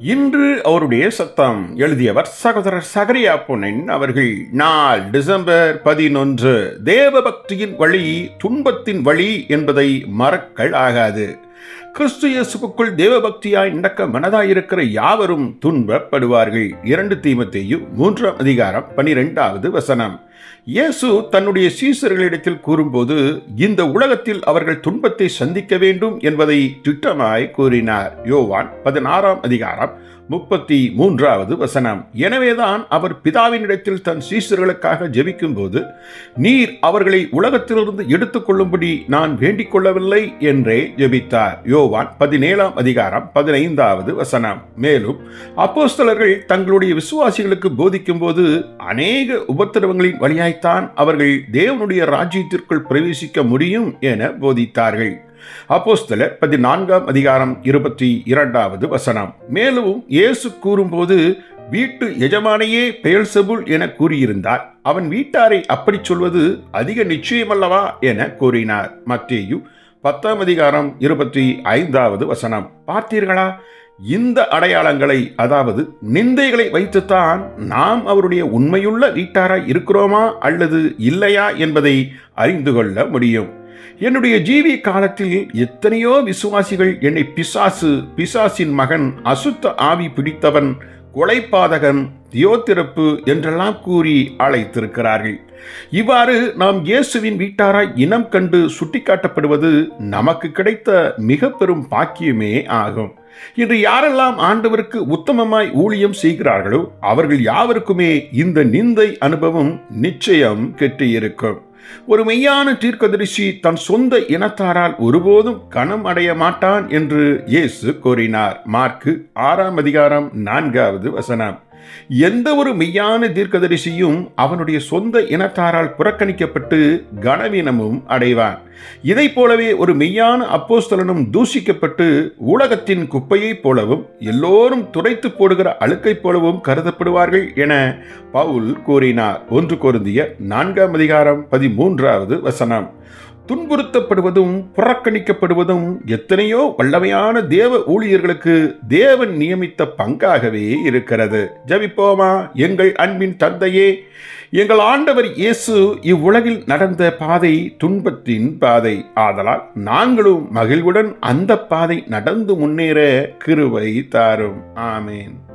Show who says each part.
Speaker 1: இன்று அவருடைய சத்தம் எழுதியவர் சகோதரர் சகரியா பொன்னன் அவர்கள். நாள் டிசம்பர் பதினொன்று. தேவபக்தியின் வழி துன்பத்தின் வழி என்பதை மறக்கள் ஆகாது. கிறிஸ்து இயேசுக்குள் தேவபக்தியாய் நடக்க மனதாயிருக்கிற யாவரும் துன்பப்படுவார்கள். இரண்டு தீமத்தையும் மூன்றாம் அதிகாரம் பனிரெண்டாவது வசனம். இயேசு தன்னுடைய சீசர்களிடத்தில் கூறும்போது இந்த உலகத்தில் அவர்கள் துன்பத்தை சந்திக்க வேண்டும் என்பதை திட்டமாய் கூறினார். யோவான் பதினாறாம் அதிகாரம் முப்பத்தி மூன்றாவது வசனம். எனவேதான் அவர் பிதாவினிடத்தில் தன் சீசர்களுக்காக ஜெபிக்கும் போது நீர் அவர்களை உலகத்திலிருந்து எடுத்துக்கொள்ளும்படி நான் வேண்டிக் கொள்ளவில்லை என்றே ஜெபித்தார். யோவான் பதினேழாம் அதிகாரம் பதினைந்தாவது வசனம். மேலும் அப்போஸ்தலர்கள் தங்களுடைய விசுவாசிகளுக்கு போதிக்கும் போது அநேக உபத்திரவங்களின் வழியாய்த்தான் அவர்கள் தேவனுடைய ராஜ்யத்திற்குள் பிரவேசிக்க முடியும் என போதித்தார்கள். அப்போஸ்தல பதினான்காம் அதிகாரம் இருபத்தி இரண்டாவது வசனம். மேலும் இயேசு கூறும்போது வீட்டு எஜமானையே பெயல்செபுல் என கூறியிருந்தார். அவன் வீட்டாரை அப்படி சொல்வது அதிக நிச்சயமல்லவா என கூறினார். மத்தேயு பத்தாம் அதிகாரம் இருபத்தி ஐந்தாவது வசனம். பார்த்தீர்களா? இந்த அடையாளங்களை அதாவது நிந்தைகளை வைத்துத்தான் நாம் அவருடைய உண்மையுள்ள வீட்டாராய் இருக்கிறோமா அல்லது இல்லையா என்பதை அறிந்து கொள்ள முடியும். என்னுடைய ஜீவி காலத்தில் எத்தனையோ விசுவாசிகள் என்னை பிசாசு பிசாசின் மகன் அசுத்த ஆவி பிடித்தவன் கொலைப்பாதகன் தியோத்திறப்பு என்றெல்லாம் கூறி அழைத்திருக்கிறார்கள். இவ்வாறு நாம் இயேசுவின் வீட்டாராய் இனம் கண்டு சுட்டிக்காட்டப்படுவது நமக்கு கிடைத்த மிக பெரும் பாக்கியமே ஆகும். இன்று யாரெல்லாம் ஆண்டவருக்கு உத்தமமாய் ஊழியம் செய்கிறார்களோ அவர்கள் யாவருக்குமே இந்த நிந்தை அனுபவம் நிச்சயம் கெட்டியிருக்கும். ஒரு மெய்யான தீர்க்கதரிசி தன் சொந்த இனத்தாரால் ஒருபோதும் கணம் அடைய மாட்டான் என்று இயேசு கூறினார். மார்க்கு ஆறாம் அதிகாரம் நான்காவது வசனம். எந்த ஒரு மெய்யான தீர்க்கதரிசியும் அவனுடைய சொந்த இனத்தாரால் புறக்கணிக்கப்பட்டு கனவீனமும் அடைவான். இதைப் போலவே ஒரு மெய்யான அப்போஸ்தலனும் தூஷிக்கப்பட்டு உலகத்தின் குப்பையைப் போலவும் எல்லோரும் துடைத்து போடுகிற அழுக்கைப் போலவும் கருதப்படுவார்கள் என பவுல் கூறினார். ஒன்று கோருந்திய நான்காம் அதிகாரம் பதிமூன்றாவது வசனம். துன்புறுத்தப்படுவதும் புறக்கணிக்கப்படுவதும் எத்தனையோ வல்லமையான தேவ ஊழியர்களுக்கு தேவன் நியமித்த பங்காகவே இருக்கிறது. ஜபிப்போமா? எங்கள் அன்பின் தந்தையே எங்கள் ஆண்டவர் இயேசு இவ்வுலகில் நடந்த பாதை துன்பத்தின் பாதை. ஆதலால் நாங்களும் மகிழ்வுடன் அந்த பாதை நடந்து முன்னேற கிருவை தாரும். ஆமேன்.